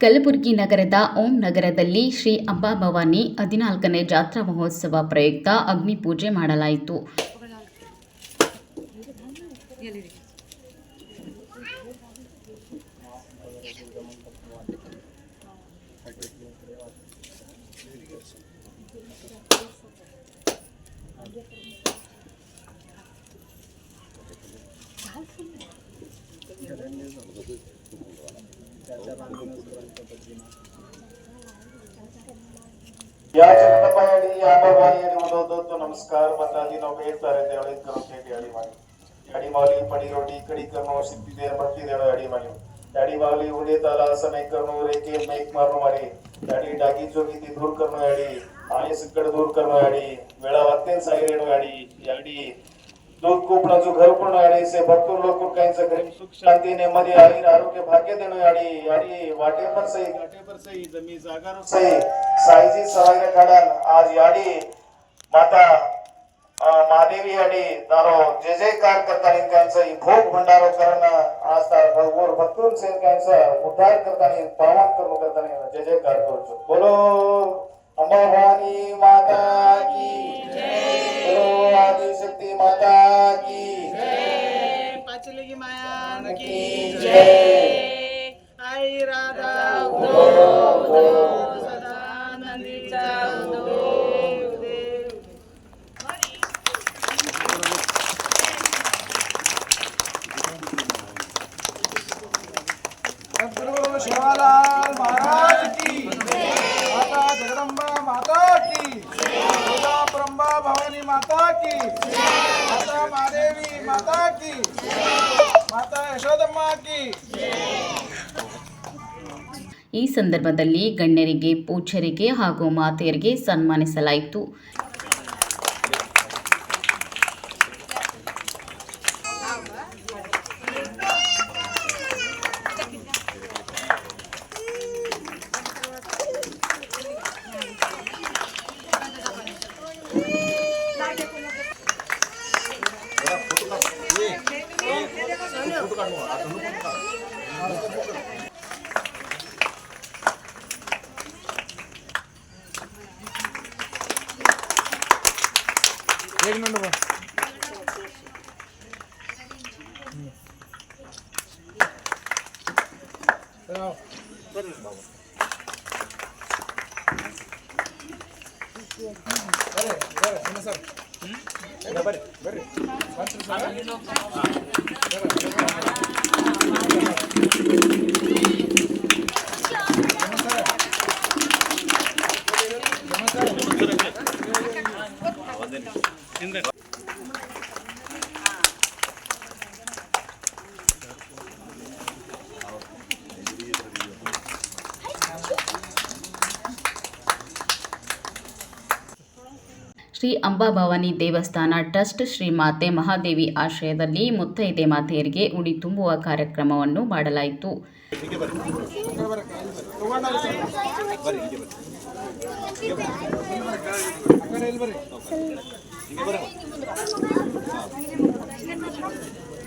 ಕಲಬುರಗಿ ನಗರದ ಓಂ ನಗರದಲ್ಲಿ ಶ್ರೀ ಅಂಬಾಭವಾನಿ ಹದಿನಾಲ್ಕನೇ ಜಾತ್ರಾ ಮಹೋತ್ಸವ ಪ್ರಯುಕ್ತ ಅಗ್ನಿ ಪೂಜೆ ಮಾಡಲಾಯಿತು ಯಾಜಕನ ಬಾಯಡಿ ಯಾರ ಬಾಯಡಿ ಓದೋದೊತ್ತು ನಮಸ್ಕಾರ ಮತ್ತು ಅಲ್ಲಿ ನಾವು ಹೇಳ್ತಾರೆ ಅಂತ ಹೇಳಿ ಕರೋಕೆ ಅಡಿ ಮಾಡಿ. ಅಡಿ ಮಾಲಿ, ಪಡಿ ರೊಟ್ಟಿ, ಕಡಿ ಕರ್ಮ ಸಿಕ್ಕಿದೆ ಬರ್ತಿದೆ ಅಡಿ ಮಾಡಿ. ಅಡಿ ಮಾಲಿ ಉಳಿ ತಾಲ ಸಮಯ ಕರ್ಮ, ರೇಖೆ, ಮೈಕ್ ಮಾರ್ನು ಮಾಡಿ. ಅಡಿ ಡಾಗಿ ಜೋಗಿತಿ ದೂರ್ ಕರ್ಮ ಅಡಿ. ಆಯಸ್ ಕಡೆ ದೂರ್ ಕರ್ಮ ಅಡಿ. ವೇಳ ಹತ್ತೇನು ಸಾವಿರ ಅಡಿ. ಅಡಿ दूध कोपडाचं घर पण आणि से भरपूर लोक काहींचं घरी सुख शांती मध्ये आणि आरोग्य भाग्य देणं आणि आणि वाटेवर सही. वाटेवर सही जमी जागारो सही. साईजी सवाईने काढान आज याडी माता महादेवी आणि दारो जे जे कार करताना त्यांचं भोग भंडारो करणं आज भरपूर भक्तून सेन त्यांचं उद्धार करताना पावन करता करताना जे जे कार करतो. बोलो. अंबा माता की। बोलो आदिशक्ती माता की। पाचली की मायान की। जय। आई राधा उदो, उदो. सदानंदीचा उदो। सद्गुरु शिवालाल महाराज। మాతాకి ಈ ಸಂದರ್ಭದಲ್ಲಿ ಗಣ್ಯರಿಗೆ ಪೂಜ್ಯರಿಗೆ ಹಾಗೂ ಮಾತೆಯರಿಗೆ ಸನ್ಮಾನಿಸಲಾಯಿತು. ಶ್ರೀ ಅಂಬಾಭವಾನಿ ದೇವಸ್ಥಾನ ಟ್ರಸ್ಟ್ ಶ್ರೀ ಮಾತೆ ಮಹಾದೇವಿ ಆಶ್ರಯದಲ್ಲಿ ಮುತ್ತೈದೆ ಮಾತೆಯರಿಗೆ ಉಡಿ ತುಂಬುವ ಕಾರ್ಯಕ್ರಮವನ್ನು ಮಾಡಲಾಯಿತು.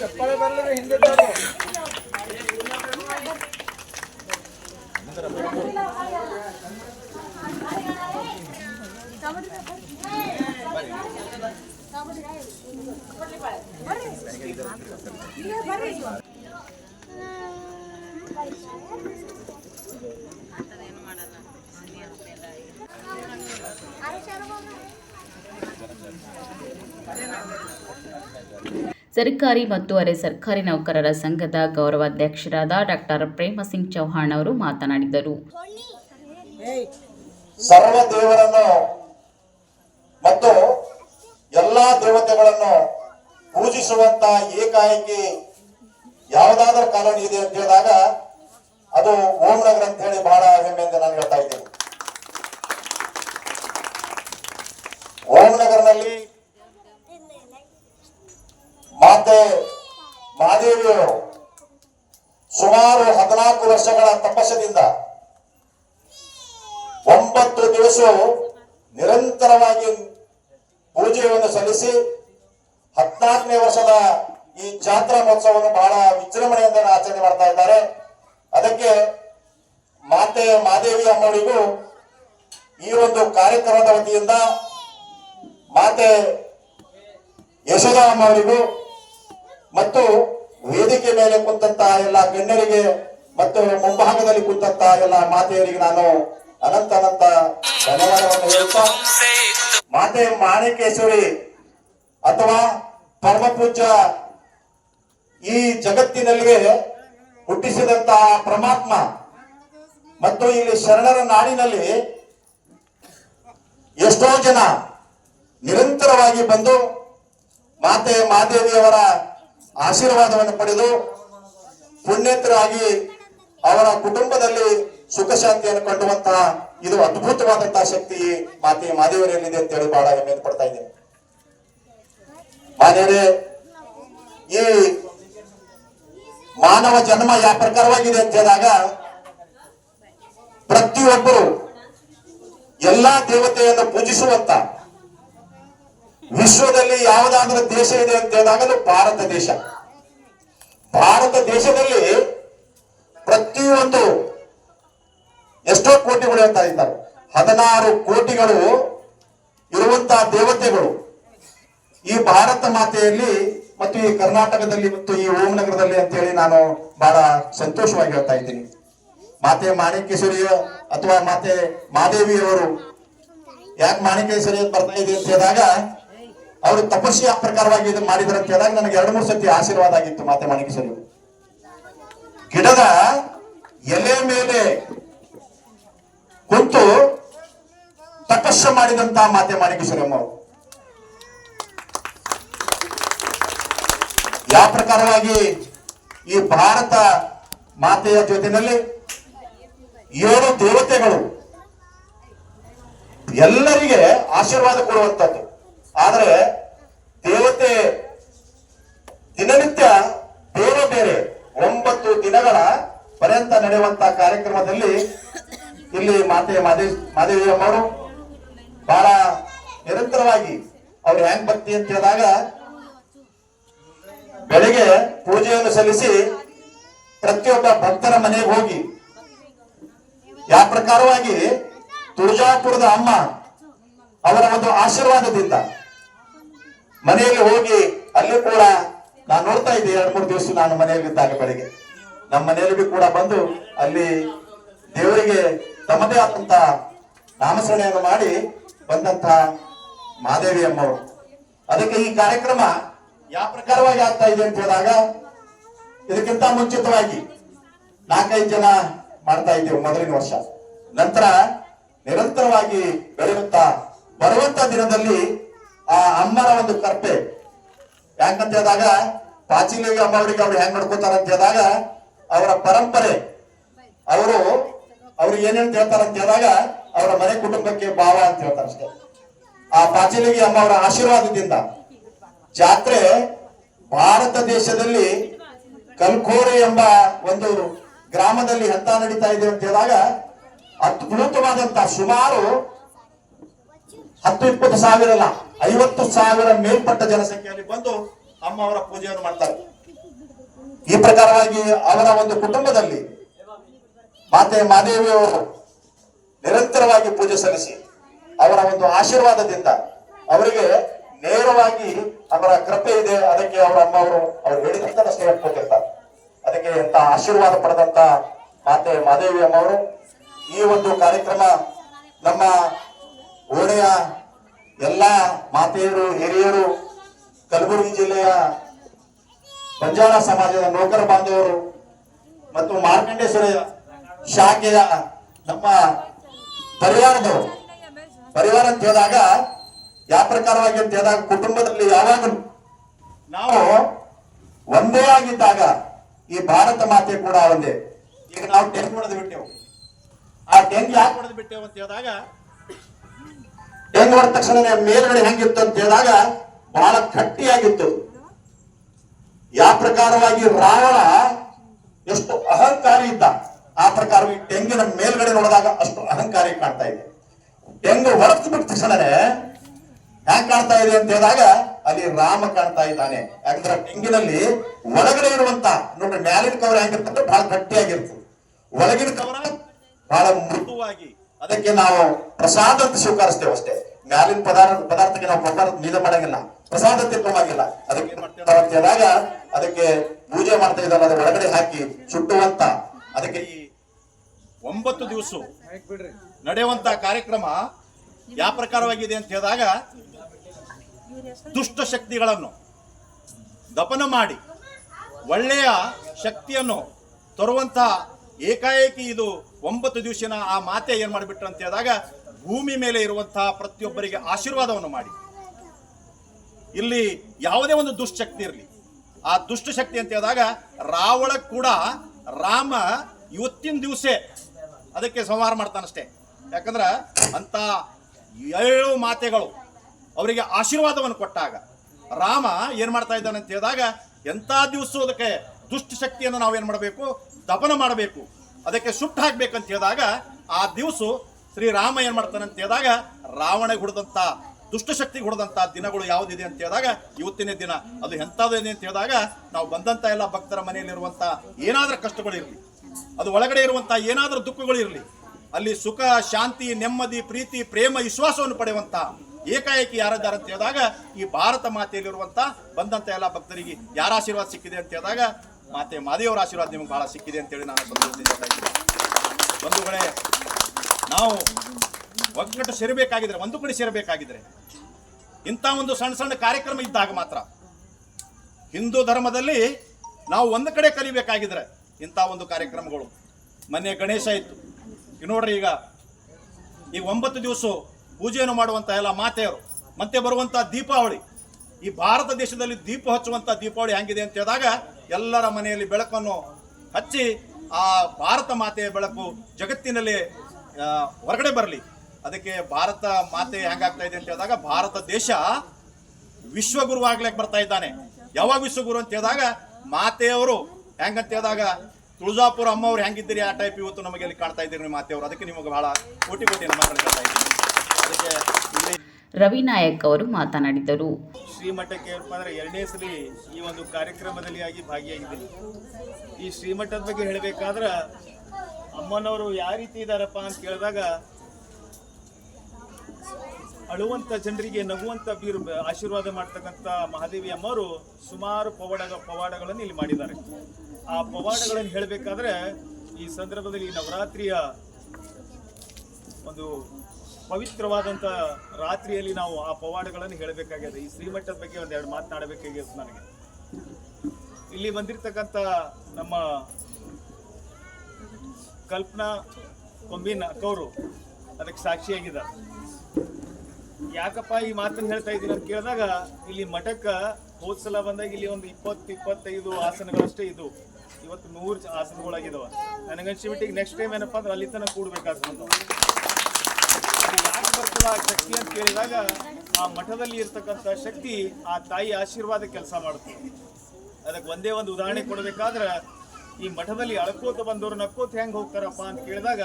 ಚಪ್ಪಾಳೆ ಬರ್ಲಿ ಹಿಂದೆ ತಾವು. ಸರ್ಕಾರಿ ಮತ್ತು ಅರೆ ಸರ್ಕಾರಿ ನೌಕರರ ಸಂಘದ ಗೌರವಾಧ್ಯಕ್ಷರಾದ ಡಾಕ್ಟರ್ ಪ್ರೇಮಸಿಂಗ್ ಚೌಹಾಣ್ ಅವರು ಮಾತನಾಡಿದರು. ಸರ್ವ ದೇವರನ್ನು ಮತ್ತು ಎಲ್ಲಾ ದೇವತೆಗಳನ್ನು ಪೂಜಿಸುವಂತ ಏಕಾಏಕಿ ಯಾವುದಾದ್ರೂ ಕಾರಣ ಇದೆ ಅಂತ ಹೇಳಿದಾಗ ಅದು ಓಂ ನಗರ ಅಂತ ಹೇಳಿ ಬಹಳ ಹೆಮ್ಮೆಯಿಂದ ನಾನು ಹೇಳ್ತಾ ಇದ್ದೇನೆ. ಓಂ ನಗರನಲ್ಲಿ ಮಾತೆ ಮಹಾದೇವಿಯವರು ಸುಮಾರು ಹದಿನಾಲ್ಕು ವರ್ಷಗಳ ತಪಸ್ಸದಿಂದ ಒಂಬತ್ತು ದಿವಸ ನಿರಂತರವಾಗಿ ಪೂಜೆಯನ್ನು ಸಲ್ಲಿಸಿ ಹದಿನಾಲ್ಕನೇ ವರ್ಷದ ಈ ಜಾತ್ರಾ ಮಹೋತ್ಸವವನ್ನು ಬಹಳ ವಿಜೃಂಭಣೆಯಿಂದ ಆಚರಣೆ ಮಾಡ್ತಾ ಇದ್ದಾರೆ. ಅದಕ್ಕೆ ಮಾತೆ ಮಾದೇವಿ ಅಮ್ಮವರಿಗೂ ಈ ಒಂದು ಕಾರ್ಯಕ್ರಮದ ವತಿಯಿಂದ ಮಾತೆ ಯಶೋಧ ಅಮ್ಮವರಿಗೂ ಮತ್ತು ವೇದಿಕೆ ಮೇಲೆ ಕುಂತ ಎಲ್ಲ ಗಣ್ಯರಿಗೆ ಮತ್ತು ಮುಂಭಾಗದಲ್ಲಿ ಕುಂತ ಎಲ್ಲ ಮಾತೆಯರಿಗೆ ನಾನು ಅನಂತ ಅನಂತ ಧನ್ಯವಾದವನ್ನು ಹೇಳ್ತಾ ಮಾತೆ ಮಾಣಿಕೇಶ್ವರಿ ಅಥವಾ ಪರಮಪೂಜ್ಯ ಈ ಜಗತ್ತಿನಲ್ಲಿಯೇ ಹುಟ್ಟಿಸಿದಂತಹ ಪರಮಾತ್ಮ ಮತ್ತು ಇಲ್ಲಿ ಶರಣರ ನಾಡಿನಲ್ಲಿ ಎಷ್ಟೋ ಜನ ನಿರಂತರವಾಗಿ ಬಂದು ಮಾತೆ ಮಾದೇವಿಯವರ ಆಶೀರ್ವಾದವನ್ನು ಪಡೆದು ಪುಣ್ಯತರಾಗಿ ಅವರ ಕುಟುಂಬದಲ್ಲಿ ಸುಖ ಶಾಂತಿಯನ್ನು ಕಂಡುವಂತಹ ಇದು ಅದ್ಭುತವಾದಂತಹ ಶಕ್ತಿ ಮಾತೆ ಮಾದೇವರಲ್ಲಿದೆ ಅಂತ ಹೇಳಿ ಬಹಳ ಹೆಮ್ಮೆ ಪಡ್ತಾ ಇದ್ದೇನೆ. ಮಾದೇವರೇ, ಈ ಮಾನವ ಜನ್ಮ ಯಾವ ಪ್ರಕಾರವಾಗಿದೆ ಅಂತ ಹೇಳಿದಾಗ ಪ್ರತಿಯೊಬ್ಬರು ಎಲ್ಲಾ ದೇವತೆಯನ್ನು ಪೂಜಿಸುವಂತ ವಿಶ್ವದಲ್ಲಿ ಯಾವುದಾದ್ರೂ ದೇಶ ಇದೆ ಅಂತ ಹೇಳಿದಾಗ ಅದು ಭಾರತ ದೇಶ. ಭಾರತ ದೇಶದಲ್ಲಿ ಪ್ರತಿಯೊಂದು ಎಷ್ಟೋ ಕೋಟಿಗಳು ಅಂತ ಇದ್ದಾರೆ. ಹದಿನಾರು ಕೋಟಿಗಳು ಇರುವಂತಹ ದೇವತೆಗಳು. ಈ ಭಾರತ ಮಾತೆಯಲ್ಲಿ ಮತ್ತು ಈ ಕರ್ನಾಟಕದಲ್ಲಿ ಮತ್ತು ಈ ಓಂ ನಗರದಲ್ಲಿ ಅಂತ ಹೇಳಿ ನಾನು ಬಹಳ ಸಂತೋಷವಾಗಿ ಹೇಳ್ತಾ ಇದ್ದೀನಿ. ಮಾತೆ ಮಾಣಿಕೇಶ್ವರಿಯ ಅಥವಾ ಮಾತೆ ಮಾದೇವಿಯವರು, ಯಾಕೆ ಮಾಣಿಕೇಶ್ವರಿ ಬರ್ತಾ ಇದೆ ಅಂತ ಹೇಳಿದಾಗ ಅವರು ತಪಸ್ಸಿ ಆ ಪ್ರಕಾರವಾಗಿ ಇದನ್ನ ಮಾಡಿದ್ರು ಅಂತ ಹೇಳಿದಾಗ ನನಗೆ ಎರಡು ಮೂರು ಸತಿ ಆಶೀರ್ವಾದ ಆಗಿತ್ತು. ಮಾತೆ ಮಾಣಿಕೇಶ್ವರಿ ಗಿಡದ ಎಲೆ ಮೇಲೆ ಕುಂತು ತಪಸ್ಸು ಮಾಡಿದಂತ ಮಾತೆ ಮಾಣಿಕೇಶ್ವರಿ ಅಮ್ಮವರು ಯಾವ ಪ್ರಕಾರವಾಗಿ ಈ ಭಾರತ ಮಾತೆಯ ಜೊತೆಯಲ್ಲಿ ಏಳು ದೇವತೆಗಳು ಎಲ್ಲರಿಗೆ ಆಶೀರ್ವಾದ ಕೊಡುವಂತದ್ದು. ಆದ್ರೆ ದೇವತೆ ದಿನನಿತ್ಯ ಬೇರೆ ಬೇರೆ ಒಂಬತ್ತು ದಿನಗಳ ಪರ್ಯಂತ ನಡೆಯುವಂತ ಕಾರ್ಯಕ್ರಮದಲ್ಲಿ ಇಲ್ಲಿ ಮಾತೆ ಮಾದೇ ಅಮ್ಮವರು ಬಹಳ ನಿರಂತರವಾಗಿ ಅವ್ರು ಹ್ಯಾಂಗ್ ಭಕ್ತಿ ಅಂತ ಹೇಳಿದಾಗ ಬೆಳಿಗ್ಗೆ ಪೂಜೆಯನ್ನು ಸಲ್ಲಿಸಿ ಪ್ರತಿಯೊಬ್ಬ ಭಕ್ತರ ಮನೆಗೆ ಹೋಗಿ ಯಾವ ಪ್ರಕಾರವಾಗಿ ತುಳಜಾಪುರದ ಅಮ್ಮ ಅವರ ಒಂದು ಆಶೀರ್ವಾದದಿಂದ ಮನೆಯಲ್ಲಿ ಹೋಗಿ ಅಲ್ಲಿ ಕೂಡ ನಾನು ನೋಡ್ತಾ ಇದ್ದೆ ಎರಡು ಮೂರು ದಿವಸ ನಾನು ಮನೆಯಲ್ಲಿ ಇದ್ದಾಗ ಬೆಳಿಗ್ಗೆ. ನಮ್ಮ ಮನೆಯಲ್ಲಿ ಕೂಡ ಬಂದು ಅಲ್ಲಿ ದೇವರಿಗೆ ತಮ್ಮದೇ ಆದಂತ ನಾಮಸರಣೆಯನ್ನು ಮಾಡಿ ಬಂದಂತ ಮಾದೇವಿ ಅಮ್ಮವರು. ಅದಕ್ಕೆ ಈ ಕಾರ್ಯಕ್ರಮ ಯಾವ ಪ್ರಕಾರವಾಗಿ ಆಗ್ತಾ ಇದೆ ಅಂತ ಹೇಳಿದಾಗ ಇದಕ್ಕಿಂತ ಮುಂಚಿತವಾಗಿ ನಾಲ್ಕೈದು ಜನ ಮಾಡ್ತಾ ಇದ್ದೇವೆ ಮೊದಲಿನ ವರ್ಷ. ನಂತರ ನಿರಂತರವಾಗಿ ಬೆಳೆಯುತ್ತಾ ಬರುವಂತ ದಿನದಲ್ಲಿ ಆ ಅಮ್ಮನ ಒಂದು ಕರ್ಪೆ ಯಾಕಂತ ಹೇಳಿದಾಗ ಪಾಚಿಲಿಗೆ ಅಮ್ಮವರಿಗೆ ಅವ್ರು ಹೆಂಗ್ ನಡ್ಕೋತಾರ ಅಂತ ಹೇಳಿದಾಗ ಅವರ ಪರಂಪರೆ. ಅವರು, ಅವ್ರು ಏನೇನ್ ಹೇಳ್ತಾರ ಅಂತ ಹೇಳಿದಾಗ ಅವರ ಮನೆ ಕುಟುಂಬಕ್ಕೆ ಭಾವ ಅಂತ ಹೇಳ್ತಾರೆ ಅಷ್ಟೇ. ಆ ಪಾಚಿಲಿಗೆ ಅಮ್ಮ ಅವರ ಆಶೀರ್ವಾದದಿಂದ ಜಾತ್ರೆ ಭಾರತ ದೇಶದಲ್ಲಿ ಕಲ್ಕೋರೆ ಎಂಬ ಒಂದು ಗ್ರಾಮದಲ್ಲಿ ಹಂತ ನಡೀತಾ ಇದೆ ಅಂತ ಹೇಳಿದಾಗ ಅದ್ಭುತವಾದಂತ ಸುಮಾರು ಹತ್ತು, ಇಪ್ಪತ್ತು ಸಾವಿರ ಅಲ್ಲ, ಐವತ್ತು ಸಾವಿರ ಮೇಲ್ಪಟ್ಟ ಜನಸಂಖ್ಯೆಯಲ್ಲಿ ಬಂದು ಅಮ್ಮ ಅವರ ಪೂಜೆಯನ್ನು ಮಾಡ್ತಾರೆ. ಈ ಪ್ರಕಾರವಾಗಿ ಅವರ ಒಂದು ಕುಟುಂಬದಲ್ಲಿ ಮಾತೆ ಮಾದೇವಿಯವರು ನಿರಂತರವಾಗಿ ಪೂಜೆ ಸಲ್ಲಿಸಿ ಅವರ ಒಂದು ಆಶೀರ್ವಾದದಿಂದ ಅವರಿಗೆ ನೇರವಾಗಿ ಅವರ ಕೃಪೆ ಇದೆ, ಅದಕ್ಕೆ ಅವರ ಅಮ್ಮ ಅವರು ಹೇಳಿದಂತ ಸೇರ್ಕೊತಿರ್ತಾರೆ ಅದಕ್ಕೆ ಎಂತ ಆಶೀರ್ವಾದ ಪಡೆದಂತ ಮಾತೆ ಮಾದೇವಿ ಅಮ್ಮವರು ಈ ಒಂದು ಕಾರ್ಯಕ್ರಮ ನಮ್ಮ ಓಣೆಯ ಎಲ್ಲ ಮಾತೆಯರು, ಹಿರಿಯರು, ಕಲಬುರಗಿ ಜಿಲ್ಲೆಯ ಬಂಜಾರ ಸಮಾಜದ ನೌಕರ ಬಾಂಧವರು ಮತ್ತು ಮಾರ್ಕಂಡೇಶ್ವರ ಶಾಖೆಯ ನಮ್ಮ ಪರಿವಾರದವರು. ಪರಿವಾರ ಅಂತ ಹೇಳಿದಾಗ ಯಾವ ಪ್ರಕಾರವಾಗಿ ಅಂತ ಹೇಳಿದಾಗ ಕುಟುಂಬದಲ್ಲಿ ಯಾವಾಗಲೂ ನಾವು ಒಂದೇ ಆಗಿದ್ದಾಗ ಈ ಭಾರತ ಮಾತೆ ಕೂಡ ಒಂದೇ. ಈಗ ನಾವು ಟೆಂಗ್ ಹೊಡೆದು ಬಿಟ್ಟೆವು. ಆ ಟೆಂಗ್ ಯಾಕೆ ಹೊಡೆದು ಬಿಟ್ಟೆವು ಅಂತ ಹೇಳಿದಾಗ ಹೊಡೆದ ತಕ್ಷಣ ಮೇಲ್ಗಡೆ ಹೆಂಗಿತ್ತು ಅಂತ ಹೇಳಿದಾಗ ಬಹಳ ಗಟ್ಟಿಯಾಗಿತ್ತು. ಯಾವ ಪ್ರಕಾರವಾಗಿ ರಾವಣ ಎಷ್ಟು ಅಹಂಕಾರಿ ಇದ್ದ, ಆ ಪ್ರಕಾರವಾಗಿ ತೆಂಗಿನ ಮೇಲ್ಗಡೆ ನೋಡಿದಾಗ ಅಷ್ಟು ಅಹಂಕಾರಿ ಕಾಣ್ತಾ ಇದೆ. ತೆಂಗು ಹೊರತು ಬಿಟ್ಟ ತಕ್ಷಣನೇ ಹ್ಯಾಂಗ್ ಕಾಣ್ತಾ ಇದೆ ಅಂತ ಹೇಳಿದಾಗ ಅಲ್ಲಿ ರಾಮ ಕಾಣ್ತಾ ಇದ್ದಾನೆ. ಯಾಕಂದ್ರೆ ತೆಂಗಿನಲ್ಲಿ ಒಳಗಡೆ ಇರುವಂತ, ನೋಡ್ರಿ ಮ್ಯಾಲಿನ ಕವರ್ ಹೆಂಗಿರ್ತಂದ್ರೆ ಬಹಳ ಗಟ್ಟಿಯಾಗಿರ್ತದೆ. ಒಳಗಿನ ಕವರ ಬಹಳ ಮೃದುವಾಗಿ ಅದಕ್ಕೆ ನಾವು ಪ್ರಸಾದ ಅಂತ ಸ್ವೀಕರಿಸ್ತೇವೆ ಅಷ್ಟೇ. ಮ್ಯಾಲಿನ ಪದಾರ್ಥ, ಪದಾರ್ಥಕ್ಕೆ ನಾವು ನೀಲ ಮಾಡಂಗಿಲ್ಲ. ಪ್ರಸಾದ ತಿನ್ನೋವಾಗಿಲ್ಲ. ಅದಕ್ಕೆ ಏನ್ ಅಂತ ಹೇಳಿದಾಗ ಅದಕ್ಕೆ ಪೂಜೆ ಮಾಡ್ತಾ ಇದ್ದಾರೆ ಅದ್ರ ಒಳಗಡೆ ಹಾಕಿ ಸುಟ್ಟುವಂತ. ಅದಕ್ಕೆ ಈ ಒಂಬತ್ತು ದಿವಸ ನಡೆಯುವಂತ ಕಾರ್ಯಕ್ರಮ ಯಾವ ಪ್ರಕಾರವಾಗಿದೆ ಅಂತ ಹೇಳಿದಾಗ ದುಷ್ಟ ಶಕ್ತಿಗಳನ್ನು ದಪನ ಮಾಡಿ ಒಳ್ಳೆಯ ಶಕ್ತಿಯನ್ನು ತರುವಂತ ಏಕಾಏಕಿ ಇದು ಒಂಬತ್ತು ದಿವಸನ ಆ ಮಾತೆ ಏನು ಮಾಡಿಬಿಟ್ರು ಅಂತ ಹೇಳಿದಾಗ ಭೂಮಿ ಮೇಲೆ ಇರುವಂತಹ ಪ್ರತಿಯೊಬ್ಬರಿಗೆ ಆಶೀರ್ವಾದವನ್ನು ಮಾಡಿ. ಇಲ್ಲಿ ಯಾವುದೇ ಒಂದು ದುಷ್ಟಶಕ್ತಿ ಇರಲಿ. ಆ ದುಷ್ಟಶಕ್ತಿ ಅಂತ ಹೇಳಿದಾಗ ರಾವಣ ಕೂಡ ರಾಮ ಇವತ್ತಿನ ದಿವಸ ಅದಕ್ಕೆ ಸಂಹಾರ ಮಾಡ್ತಾನಷ್ಟೇ ಯಾಕಂದ್ರೆ ಅಂತ ಏಳು ಮಾತೆಗಳು ಅವರಿಗೆ ಆಶೀರ್ವಾದವನ್ನು ಕೊಟ್ಟಾಗ ರಾಮ ಏನು ಮಾಡ್ತಾ ಇದ್ದಾನೆ ಅಂತ ಹೇಳಿದಾಗ ಎಂಥ ದಿವಸ ಅದಕ್ಕೆ ದುಷ್ಟ ಶಕ್ತಿಯನ್ನು ಏನು ಮಾಡಬೇಕು? ದಪನ ಮಾಡಬೇಕು. ಅದಕ್ಕೆ ಸುಟ್ಟು ಹಾಕ್ಬೇಕಂತ ಹೇಳಿದಾಗ ಆ ದಿವಸ ಶ್ರೀರಾಮ ಏನ್ ಮಾಡ್ತಾನೆ ಅಂತ ಹೇಳಿದಾಗ, ರಾವಣಗೆ ಹುಡ್ದಂತ ದುಷ್ಟಶಕ್ತಿಗೆ ಹೊಡೆದಂತ ದಿನಗಳು ಯಾವುದಿದೆ ಅಂತ ಹೇಳಿದಾಗ, ಇವತ್ತಿನ ದಿನ, ಅದು ಎಂಥದ್ದಿದೆ ಅಂತ ಹೇಳಿದಾಗ, ನಾವು ಬಂದಂತ ಎಲ್ಲ ಭಕ್ತರ ಮನೆಯಲ್ಲಿರುವಂತ ಏನಾದ್ರೂ ಕಷ್ಟಗಳಿರಲಿ ಅದು ಒಳಗಡೆ ಇರುವಂತ ಏನಾದ್ರೂ ದುಃಖಗಳು ಇರಲಿ, ಅಲ್ಲಿ ಸುಖ, ಶಾಂತಿ, ನೆಮ್ಮದಿ, ಪ್ರೀತಿ, ಪ್ರೇಮ, ವಿಶ್ವಾಸವನ್ನು ಪಡೆಯುವಂತ ಏಕಾಏಕಿ ಯಾರಿದ್ದಾರೆ ಅಂತ ಹೇಳಿದಾಗ, ಈ ಭಾರತ ಮಾತೆಯಲ್ಲಿರುವಂತ ಬಂದಂತ ಎಲ್ಲ ಭಕ್ತರಿಗೆ ಯಾರ ಆಶೀರ್ವಾದ ಸಿಕ್ಕಿದೆ ಅಂತ ಹೇಳಿದಾಗ ಮಾತೆ ಮಾದೇವರ ಆಶೀರ್ವಾದ ನಿಮ್ಗೆ ಬಹಳ ಸಿಕ್ಕಿದೆ ಅಂತೇಳಿ ನಾನು ಸಂತೋಷದಿಂದ. ಬಂಧುಗಳೇ, ನಾವು ಒಗ್ಗಟ್ಟು ಸೇರಬೇಕಾಗಿದ್ರೆ, ಒಂದು ಕಡೆ ಸೇರಬೇಕಾಗಿದ್ರೆ, ಇಂಥ ಒಂದು ಸಣ್ಣ ಸಣ್ಣ ಕಾರ್ಯಕ್ರಮ ಇದ್ದಾಗ ಮಾತ್ರ ಹಿಂದೂ ಧರ್ಮದಲ್ಲಿ ನಾವು ಒಂದು ಕಡೆ ಕಲಿಬೇಕಾಗಿದ್ರೆ ಇಂಥ ಒಂದು ಕಾರ್ಯಕ್ರಮಗಳು. ಮೊನ್ನೆ ಗಣೇಶ ಇತ್ತು. ನೋಡ್ರಿ ಈಗ, ಈ ಒಂಬತ್ತು ದಿವಸ ಪೂಜೆಯನ್ನು ಮಾಡುವಂತ ಎಲ್ಲ ಮಾತೆಯರು, ಮತ್ತೆ ಬರುವಂಥ ದೀಪಾವಳಿ. ಈ ಭಾರತ ದೇಶದಲ್ಲಿ ದೀಪ ಹಚ್ಚುವಂತ ದೀಪಾವಳಿ ಹೆಂಗಿದೆ ಅಂತ ಹೇಳಿದಾಗ ಎಲ್ಲರ ಮನೆಯಲ್ಲಿ ಬೆಳಕನ್ನು ಹಚ್ಚಿ ಆ ಭಾರತ ಮಾತೆಯ ಬೆಳಕು ಜಗತ್ತಿನಲ್ಲಿ ಹೊರಗಡೆ ಬರಲಿ. ಅದಕ್ಕೆ ಭಾರತ ಮಾತೆ ಹೆಂಗಾಗ್ತಾ ಇದೆ ಅಂತ ಹೇಳಿದಾಗ ಭಾರತ ದೇಶ ವಿಶ್ವಗುರು ಆಗ್ಲಿಕ್ಕೆ ಬರ್ತಾ ಇದ್ದಾನೆ. ಯಾವಾಗ ವಿಶ್ವಗುರು ಅಂತ ಹೇಳಿದಾಗ ಮಾತೆಯವರು ಹೆಂಗಂತ ಹೇಳಿದಾಗ ತುಳಜಾಪುರ ಅಮ್ಮವ್ರು ಹೆಂಗಿದ್ದೀರಿ ಆ ಟೈಪ್ ಇವತ್ತು ನಮಗೆ ಇಲ್ಲಿ ಕಾಣ್ತಾ ಇದ್ದೀರಿ ಮಾತೆಯವರು. ಅದಕ್ಕೆ ನಿಮಗೆ ಬಹಳ ಕೋಟಿ ಕೋಟಿ ನಮ್ಮ ಇದ್ದೀನಿ. ಅದಕ್ಕೆ ರವಿನಾಯಕ್ ಅವರು ಮಾತನಾಡಿದರು. ಶ್ರೀಮಠಕ್ಕೆ ಅಂದ್ರೆ ಎರಡನೇ ಸಲ ಈ ಒಂದು ಕಾರ್ಯಕ್ರಮದಲ್ಲಿ ಆಗಿ ಭಾಗಿಯಾಗಿದ್ದೀನಿ. ಈ ಶ್ರೀಮಠದ ಬಗ್ಗೆ ಹೇಳಬೇಕಾದ್ರೆ ಅಮ್ಮನವರು ಯಾವ ರೀತಿ ಇದಾರಪ್ಪ ಅಂತ ಕೇಳಿದಾಗ ಅಳುವಂತ ಜನರಿಗೆ ನಗುವಂತ ಬೀರು ಆಶೀರ್ವಾದ ಮಾಡ್ತಕ್ಕಂಥ ಮಹಾದೇವಿ ಅಮ್ಮವರು ಸುಮಾರು ಪವಾಡ ಪವಾಡಗಳನ್ನು ಇಲ್ಲಿ ಮಾಡಿದ್ದಾರೆ. ಆ ಪವಾಡಗಳನ್ನು ಹೇಳಬೇಕಾದ್ರೆ ಈ ಸಂದರ್ಭದಲ್ಲಿ ನವರಾತ್ರಿಯ ಒಂದು ಪವಿತ್ರವಾದಂಥ ರಾತ್ರಿಯಲ್ಲಿ ನಾವು ಆ ಪವಾಡಗಳನ್ನು ಹೇಳಬೇಕಾಗಿದೆ. ಈ ಶ್ರೀಮಠದ ಬಗ್ಗೆ ಒಂದೆರಡು ಮಾತನಾಡಬೇಕಾಗಿದೆ ನನಗೆ. ಇಲ್ಲಿ ಬಂದಿರತಕ್ಕಂಥ ನಮ್ಮ ಕಲ್ಪನಾ ಕೊಂಬಿನ ಅಕ್ಕವರು ಅದಕ್ಕೆ ಸಾಕ್ಷಿಯಾಗಿದ್ದಾರೆ ಯಾಕಪ್ಪ ಈ ಮಾತನ್ನು ಹೇಳ್ತಾ ಇದ್ದೀನಿ ಅಂತ ಕೇಳಿದಾಗ ಇಲ್ಲಿ ಮಠಕ್ಕೆ ಹೋದ ಸಲ ಬಂದಾಗ ಇಲ್ಲಿ ಒಂದು ಇಪ್ಪತ್ತು, ಇಪ್ಪತ್ತೈದು ಆಸನಗಳಷ್ಟೇ ಇದು ಇವತ್ತು ನೂರು ನನಗೆ ನನಗನ್ಸಿಬಿಟ್ಟಿಗೆ ನೆಕ್ಸ್ಟ್ ಟೈಮ್ ಏನಪ್ಪ ಅಂದ್ರೆ ಅಲ್ಲಿ ತನಕ ಕೂಡ್ಬೇಕಾಗ್ತದೆ ಆ ಶಕ್ತಿ ಅಂತ ಕೇಳಿದಾಗ ಆ ಮಠದಲ್ಲಿ ಇರ್ತಕ್ಕಂಥ ಶಕ್ತಿ ಆ ತಾಯಿ ಆಶೀರ್ವಾದ ಕೆಲಸ ಮಾಡುತ್ತೆ. ಅದಕ್ಕೆ ಒಂದೇ ಒಂದು ಉದಾಹರಣೆ ಕೊಡಬೇಕಾದ್ರೆ, ಈ ಮಠದಲ್ಲಿ ಅಳ್ಕೋತ ಬಂದವರು ನಕ್ಕೋತ ಹೆಂಗ್ ಹೋಗ್ತಾರಪ್ಪ ಅಂತ ಕೇಳಿದಾಗ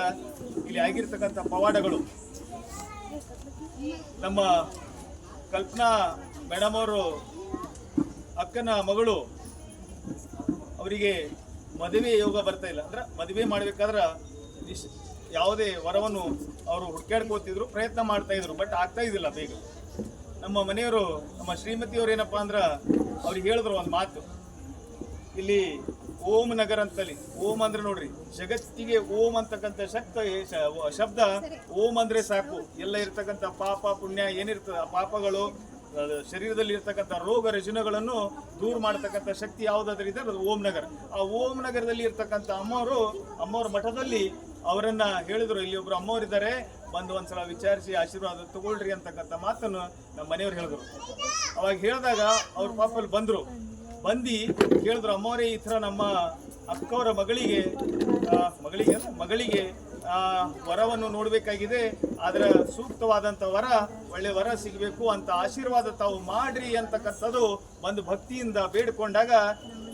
ಇಲ್ಲಿ ಆಗಿರ್ತಕ್ಕಂಥ ಪವಾಡಗಳು. ನಮ್ಮ ಕಲ್ಪನಾ ಮೇಡಮ್ ಅವರು, ಅಕ್ಕನ ಮಗಳು, ಅವರಿಗೆ ಮದುವೆ ಯೋಗ ಬರ್ತಾ ಇಲ್ಲ. ಅಂದ್ರೆ ಮದುವೆ ಮಾಡಬೇಕಾದ್ರೆ ಯಾವುದೇ ವರವನ್ನು ಅವರು ಹುಡ್ಕ್ಯಾಡ್ಕೋತಿದ್ರು ಪ್ರಯತ್ನ ಮಾಡ್ತಾ ಇದ್ರು ಬಟ್ ಆಗ್ತಾ ಇದ್ದಿಲ್ಲ ಬೇಗ. ನಮ್ಮ ಮನೆಯವರು, ನಮ್ಮ ಶ್ರೀಮತಿಯವ್ರು ಏನಪ್ಪಾ ಅಂದ್ರೆ ಅವ್ರಿಗೆ ಹೇಳಿದ್ರು ಒಂದು ಮಾತು. ಇಲ್ಲಿ ಓಂ ನಗರ ಅಂತಲ್ಲಿ, ಓಂ ಅಂದ್ರೆ ನೋಡ್ರಿ, ಜಗತ್ತಿಗೆ ಓಂ ಅಂತಕ್ಕಂಥ ಶಕ್ತ ಶಬ್ದ, ಓಂ ಅಂದ್ರೆ ಸಾಕು. ಎಲ್ಲ ಇರ್ತಕ್ಕಂಥ ಪಾಪ, ಪುಣ್ಯ ಏನಿರ್ತದ ಪಾಪಗಳು ಶರೀರದಲ್ಲಿ ಇರ್ತಕ್ಕಂಥ ರೋಗ ರಜನಗಳನ್ನು ದೂರ ಮಾಡ್ತಕ್ಕಂಥ ಶಕ್ತಿ ಯಾವುದಾದ್ರೂ ಇದೆ ಓಂ ನಗರ. ಆ ಓಂ ನಗರದಲ್ಲಿ ಇರ್ತಕ್ಕಂಥ ಅಮ್ಮವರು ಅಮ್ಮವ್ರ ಮಠದಲ್ಲಿ ಅವರನ್ನ ಹೇಳಿದ್ರು, ಇಲ್ಲಿ ಒಬ್ರು ಅಮ್ಮವರಿದ್ದಾರೆ, ಬಂದು ಒಂದ್ಸಲ ವಿಚಾರಿಸಿ, ಆಶೀರ್ವಾದ ತಗೊಳ್ರಿ ಅಂತಕ್ಕಂಥ ಮಾತನ್ನು ನಮ್ಮ ಮನೆಯವ್ರು ಹೇಳಿದ್ರು. ಅವಾಗ ಹೇಳಿದಾಗ ಅವ್ರ ಪಾಪಲ್ಲಿ ಬಂದರು. ಬಂದು ಕೇಳಿದ್ರು ಅಮ್ಮವರೇ, ಈ ಥರ ನಮ್ಮ ಅಕ್ಕವರ ಮಗಳಿಗೆ ಮಗಳಿಗೆ ಮಗಳಿಗೆ ವರವನ್ನು ನೋಡಬೇಕಾಗಿದೆ. ಅದರ ಸೂಕ್ತವಾದಂಥ ವರ, ಒಳ್ಳೆ ವರ ಸಿಗಬೇಕು ಅಂತ ಆಶೀರ್ವಾದ ತಾವು ಮಾಡ್ರಿ ಅಂತಕ್ಕಂಥದ್ದು ಒಂದು ಭಕ್ತಿಯಿಂದ ಬೇಡಿಕೊಂಡಾಗ